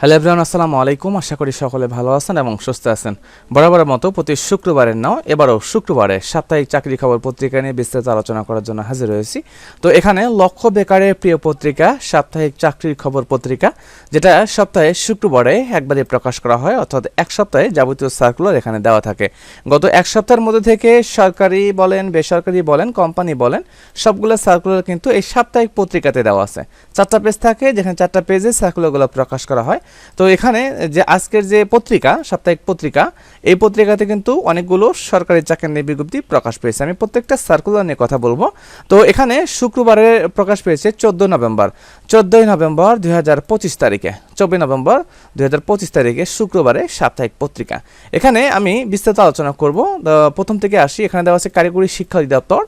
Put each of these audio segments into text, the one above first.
Hello everyone, আসসালামু আলাইকুম। আশা করি সকলে ভালো আছেন এবং সুস্থ আছেন। বরাবরের মতো প্রতি শুক্রবারের নাও, এবারও শুক্রবারে সাপ্তাহিক চাকরি খবর পত্রিকা নিয়ে বিস্তারিত আলোচনা করার জন্য হাজির হয়েছি। তো এখানে লক্ষ্য বেকারের প্রিয় পত্রিকা, সাপ্তাহিক চাকরির খবর পত্রিকা, যেটা সপ্তাহে শুক্রবারে একবারে প্রকাশ করা হয়, অর্থাৎ এক সপ্তাহে যাবতীয় সার্কুলার এখানে দেওয়া থাকে। গত এক সপ্তাহের মধ্যে থেকে সরকারি বলেন, বেসরকারি বলেন কোম্পানি বলেন, সবগুলো সার্কুলার কিন্তু এই সাপ্তাহিক পত্রিকাতে দেওয়া আছে। চারটা পেজ থাকে, যেখানে চারটা পেজে সার্কুলারগুলো প্রকাশ করা হয়। তো এখানে যে আজকের যে পত্রিকা, সাপ্তাহিক পত্রিকা, এই পত্রিকাতে কিন্তু অনেকগুলো সরকারি চাকরি নিয়ে বিজ্ঞপ্তি প্রকাশ পেয়েছে। আমি প্রত্যেকটা সার্কুলার নিয়ে কথা বলব। তো এখানে শুক্রবারে প্রকাশ পেয়েছে চোদ্দ নভেম্বর। চোদ্দই নভেম্বর দুই হাজার পঁচিশ তারিখে, চব্বিশ নভেম্বর দুই হাজার পঁচিশ তারিখে শুক্রবারে সাপ্তাহিক পত্রিকা। এখানে আমি বিস্তারিত আলোচনা করব। প্রথম থেকে আসি, এখানে দেওয়া আছে কারিগরি শিক্ষা অধিদপ্তর।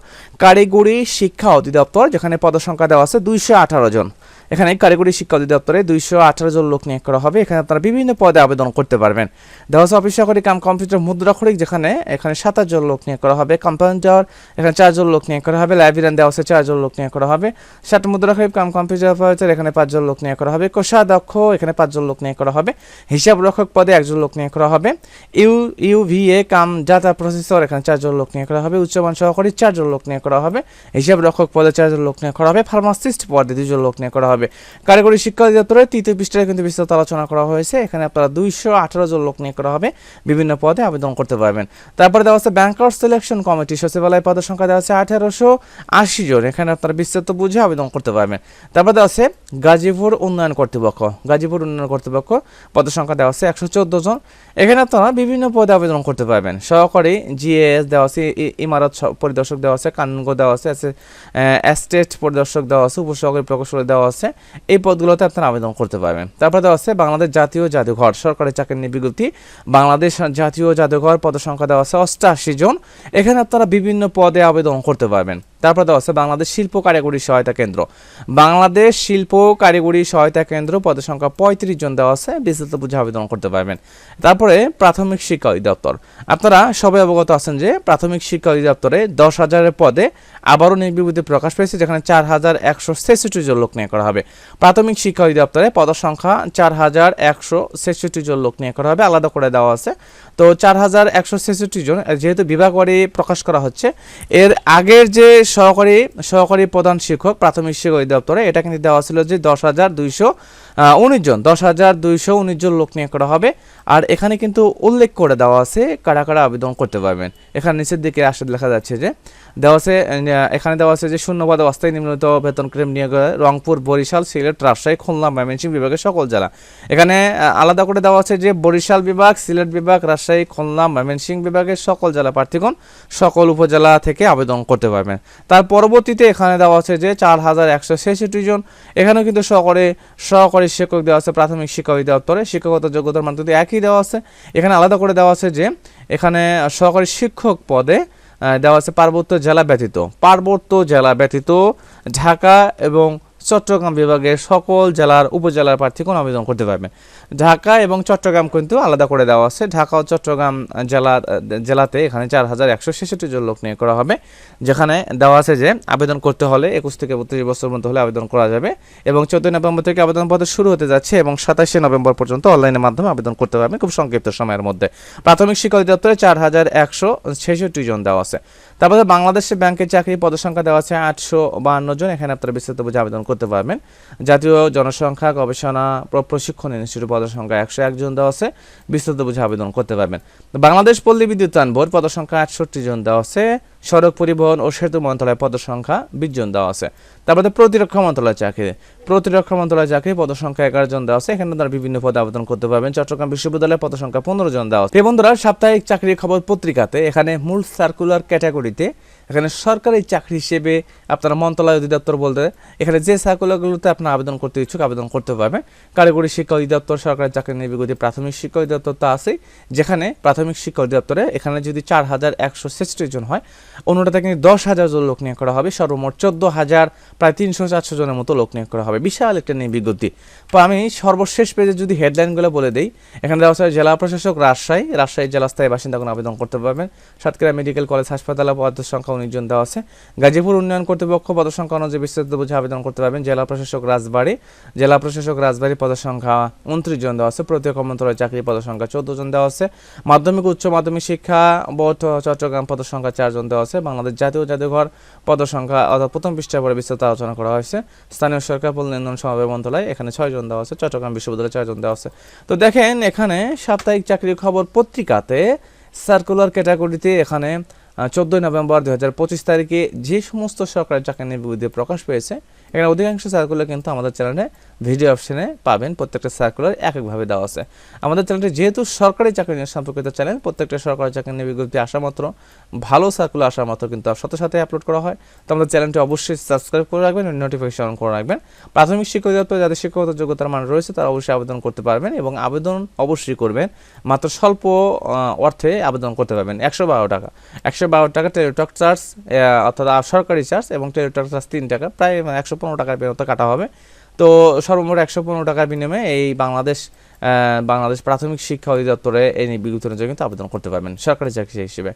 কারিগরি শিক্ষা অধিদপ্তর, যেখানে পদসংখ্যা দেওয়া আছে দুইশো আঠারো জন। এখানে কারিগরি শিক্ষা অধিদপ্তরে দুইশো আঠারো জন লোক নিয়োগ করা হবে এখানে আপনারা বিভিন্ন পদে আবেদন করতে পারবেন দেওয়া অফিস সহকারী কাম কম্পিউটার মুদ্রাক্ষরিক যেখানে এখানে সাতাশ জন লোক নিয়োগ করা হবে কম্পাউন্ডার এখানে চারজন লোক নিয়োগ করা হবে লাইব্রেরিয়ান দেওয়া আছে চারজন লোক নিয়োগ করা হবে ষাট মুদ্রাক্ষরিক কাম কম্পিউটার অপারেটর এখানে পাঁচজন লোক নিয়োগ করা হবে কোষাধ্যক্ষ এখানে পাঁচজন লোক নিয়োগ করা হবে হিসাব রক্ষক পদে একজন লোক নিয়োগ করা হবে ইউ ইউভিএ কাম ডাটা প্রসেসর এখানে চারজন লোক নিয়োগ করা হবে উচ্চমান সহকারী চারজন লোক নিয়োগ করা হবে হিসাব রক্ষক পদে চারজন লোক নিয়োগ করা হবে ফার্মাসিস্ট পদে দুজন লোক নিয়োগ করা হবে কারিগরি শিক্ষা অধিদপ্তরের তৃতীয় পৃষ্ঠায় কিন্তু বিস্তারিত আলোচনা করা হয়েছে। এখানে আপনারা দুইশো আঠারো জন লোক নিয়োগ করা হবে। বিভিন্ন পদে আবেদন করতে পারবেন। তারপরে দেওয়া আছে ব্যাংকার সিলেকশন কমিটি। সচিবালয় পদের সংখ্যা দেওয়া আছে আঠারোশো আশি জন। এখানে আপনারা বিস্তারিত বুঝে আবেদন করতে পারবেন। তারপর দেওয়া আছে গাজীপুর উন্নয়ন কর্তৃপক্ষ। গাজীপুর উন্নয়ন কর্তৃপক্ষ পদের সংখ্যা দেওয়া আছে একশো চোদ্দ জন। এখানে আপনারা বিভিন্ন পদে আবেদন করতে পারবেন। সহকারী জিএস দেওয়া আছে ইমারত পরিদর্শক দেওয়া আছে কানুনগো দেওয়া আছে এস্টেট পরিদর্শক দেওয়া আছে, উপসহকারী প্রকৌশলী দেওয়া আছে। এই পদগুলোতে আপনারা আবেদন করতে পারবেন। তারপরে দেওয়া আছে, বাংলাদেশ জাতীয় জাদুঘর, সরকারি চাকরির নিয়ে বিজ্ঞপ্তি বাংলাদেশ জাতীয় জাদুঘর পদ সংখ্যা দেওয়া আছে অষ্টাশি জন। এখানে আপনারা বিভিন্ন পদে আবেদন করতে পারবেন। তারপর দেওয়া আছে বাংলাদেশ শিল্প কারিগরি সহায়তা কেন্দ্র। বাংলাদেশ শিল্প কারিগরি সহায়তা কেন্দ্র পদের সংখ্যা পঁয়ত্রিশ জন দেওয়া আছে, বিস্তারিত বুঝে আবেদন করতে পারবেন। তারপরে প্রাথমিক শিক্ষা অধিদপ্তর। আপনারা সবাই অবগত আছেন যে প্রাথমিক শিক্ষা অধিদপ্তরে দশ হাজারের পদে আবারও নিয়োগ বিবৃতি প্রকাশ পেয়েছে, যেখানে চার হাজার একশো ছেষট্টি জন লোক নিয়োগ করা হবে। প্রাথমিক শিক্ষা অধিদপ্তরে পদ সংখ্যা চার হাজার একশো ছেষট্টি জন লোক নিয়োগ করা হবে, আলাদা করে দেওয়া আছে। তো চার হাজার একশো ছেষট্টি জন, যেহেতু বিভাগবারে প্রকাশ করা হচ্ছে, এর আগের যে সহকারী সহকারী প্রধান শিক্ষক, প্রাথমিক শিক্ষক অধিদপ্তরে। এটা কিন্তু দেওয়া ছিল যে দশ হাজার দুইশো উনিশ জন, দশ হাজার দুইশো উনিশ জন লোক নিয়োগ করা হবে। আর এখানে কিন্তু উল্লেখ করে দেওয়া আছে কারা কারা আবেদন করতে পারবেন। এখানে নিচের দিকে আসলে লেখা যাচ্ছে যে, দেওয়া আছে এখানে দেওয়া আছে যে শূন্যপদে অস্থায়ী নিম্নত বেতন ক্রেম নিয়োগ রংপুর, বরিশাল, সিলেট, রাজশাহী, খুলনা, ময়মনসিংহ বিভাগের সকল জেলা। এখানে আলাদা করে দেওয়া আছে যে বরিশাল বিভাগ, সিলেট বিভাগ, রাজশাহী, খুলনা, ময়মনসিংহ বিভাগের সকল জেলা প্রার্থীগণ সকল উপজেলা থেকে আবেদন করতে পারবেন। তার পরবর্তীতে এখানে দেওয়া আছে যে চার হাজার একশো ছেষট্টি জন। এখানেও কিন্তু সহকারী সহকারী শিক্ষক দেওয়া আছে, প্রাথমিক শিক্ষা অধিদপ্তরে শিক্ষকতা যোগ্যতার মান কিন্তু একই দেওয়া আছে। এখানে আলাদা করে দেওয়া আছে যে, এখানে সহকারী শিক্ষক পদে দেওয়া আছে পার্বত্য জেলা ব্যতীত। পার্বত্য জেলা ব্যতীত ঢাকা এবং চট্টগ্রাম বিভাগের সকল জেলার উপজেলার প্রার্থীগণ আবেদন করতে পারবেন। ঢাকা এবং চট্টগ্রাম কিন্তু আলাদা করে দেওয়া আছে। ঢাকা ও চট্টগ্রাম জেলা জেলাতে এখানে চার হাজার একশো ছেষট্টি জন লোক নিয়োগ করা হবে। যেখানে দেওয়া আছে যে, আবেদন করতে হলে একুশ থেকে বত্রিশ বছর মধ্যে হলে আবেদন করা যাবে এবং চোদ্দই নভেম্বর থেকে আবেদন পত্র শুরু হতে যাচ্ছে এবং সাতাশে নভেম্বর পর্যন্ত অনলাইনের মাধ্যমে আবেদন করতে পারবেন খুব সংক্ষিপ্ত সময়ের মধ্যে। প্রাথমিক শিক্ষা অধিদপ্তরে চার হাজার একশো ছেষট্টি জন দেওয়া আছে। তারপরে বাংলাদেশে ব্যাংকের চাকরি পদসংখ্যা দেওয়া আছে আটশো বাহান্ন জন। এখানে আপনারা বিস্তারিত বুঝে আবেদন করতে পারবেন। জাতীয় জনসংখ্যা গবেষণা প্রশিক্ষণ ইনস্টিটিউট পদসংখ্যা একশো একজন দেওয়া আছে। বিস্তারিত বুঝে আবেদন করতে পারবেন। বাংলাদেশ পল্লী বিদ্যুতায়ন বোর্ড পদসংখ্যা আটষট্টি জন দেওয়া আছে। সড়ক পরিবহন ও সেতু মন্ত্রণালয় পদসংখ্যা বিশ জন দেওয়া আছে। তারপরে প্রতিরক্ষা মন্ত্রণালয় চাকরি। প্রতিরক্ষা মন্ত্রণালয় চাকরি পদসংখ্যা এগারো জন দেওয়া আছে। এখানে তারা বিভিন্ন পদে আবেদন করতে পারবেন। চট্টগ্রাম বিশ্ববিদ্যালয়ের পদসংখ্যা পনেরো জন দেওয়া আছে। বন্ধুরা, সাপ্তাহিক চাকরির খবর পত্রিকাতে এখানে মূল সার্কুলার ক্যাটাগরিতে এখানে সরকারি চাকরি হিসেবে আপনারা মন্ত্রণালয় অধিদপ্তর বলতে এখানে যে সার্কুলারগুলোতে আপনার আবেদন করতে ইচ্ছুক আবেদন করতে পারবেন। কারিগরি শিক্ষা অধিদপ্তর, সরকারি চাকরি নিয়ে বিগতি প্রাথমিক শিক্ষা অধিদপ্তর তো আছেই যেখানে প্রাথমিক শিক্ষা অধিদপ্তরে এখানে যদি চার হাজার একশো ছেষট্টি জন হয়, অন্যটাতে কিন্তু দশ হাজার জন লোক নিয়োগ করা হবে, সর্বমোট চোদ্দ হাজার প্রায় তিনশো চারশো জনের মতো লোক নিয়োগ করা হবে। বিশাল একটা বিজ্ঞপ্তি। তো আমি সর্বশেষ পেজে যদি হেডলাইনগুলো বলে দিই, এখানে দেওয়া আছে জেলা প্রশাসক রাজশাহী রাজশাহী জেলা স্থায়ী বাসিন্দাগণ আবেদন করতে পারবেন। সাতক্ষীরা মেডিকেল কলেজ হাসপাতালে পদের সংখ্যা উনিশ দেওয়া আছে। গাজীপুর উন্নয়ন কর্তৃপক্ষ পদের সংখ্যা অনুযায়ী বিস্তারিত বুঝে আবেদন করতে পারবেন। জেলা প্রশাসক রাজবাড়ী। জেলা প্রশাসক রাজবাড়ী পদের সংখ্যা উনত্রিশ জন দেওয়া আছে। প্রত্যেক মন্ত্রণালয় চাকরি পদের সংখ্যা চোদ্দ জন দেওয়া আছে। মাধ্যমিক উচ্চ মাধ্যমিক শিক্ষা বোর্ড চট্টগ্রাম পদের সংখ্যা চারজন দেওয়া আছে। বাংলাদেশ জাতীয় জাদুঘর পদের সংখ্যা অর্থাৎ প্রথম পৃষ্ঠা পরে বিস্তারিত আলোচনা করা হয়েছে। স্থানীয় সরকার পল্লী উন্নয়ন সমাবেশ মন্ত্রণালয়, এখানে ছয়জন দেওয়া আছে। চট্টগ্রাম বিশ্ববিদ্যালয়ে চারজন দেওয়া আছে। তো দেখেন, এখানে সাপ্তাহিক চাকরির খবর পত্রিকাতে সার্কুলার ক্যাটাগরিতে এখানে চোদ্দোই নভেম্বর দু হাজার পঁচিশ তারিখে যে সমস্ত সরকারি চাকরি নিয়ে বিরুদ্ধে প্রকাশ পেয়েছে এখানে অধিকাংশ সার্কুলার কিন্তু আমাদের চ্যানেলে ভিডিও অপশনে পাবেন, প্রত্যেকটা সার্কুলার এক একভাবে দেওয়া আছে। আমাদের চ্যানেলটি যেহেতু সরকারি চাকরি নিয়ে সম্পর্কিত চ্যানেল প্রত্যেকটা সরকারি চাকরি নিয়ে বিজ্ঞপ্তি আসা মাত্র, ভালো সার্কুলার আসা মাত্র কিন্তু সাথে সাথে আপলোড করা হয়। তো আমাদের চ্যানেলটি অবশ্যই সাবস্ক্রাইব করে রাখবেন নোটিফিকেশন অন করে রাখবেন। প্রাথমিক শিক্ষক যাদের শিক্ষকতার যোগ্যতার মান রয়েছে, তারা অবশ্যই আবেদন করতে পারবেন এবং আবেদন অবশ্যই করবেন। মাত্র স্বল্প অর্থে আবেদন করতে পারবেন। একশো বারো টাকা। একশো বারো টাকা টেলিটক চার্জ অর্থাৎ সরকারি চার্জ এবং টেলিটক চার্জ তিন টাকা। প্রায় একশো পনেরো টাকার বেরোতে কাটা হবে। তো সর্বমোট একশো পনেরো টাকার বিনিময়ে এই বাংলাদেশ বাংলাদেশ প্রাথমিক শিক্ষা অধিদপ্তরে এই বিজ্ঞপ্তির জন্য কিন্তু আবেদন করতে পারবেন সরকারি চাকরি হিসেবে।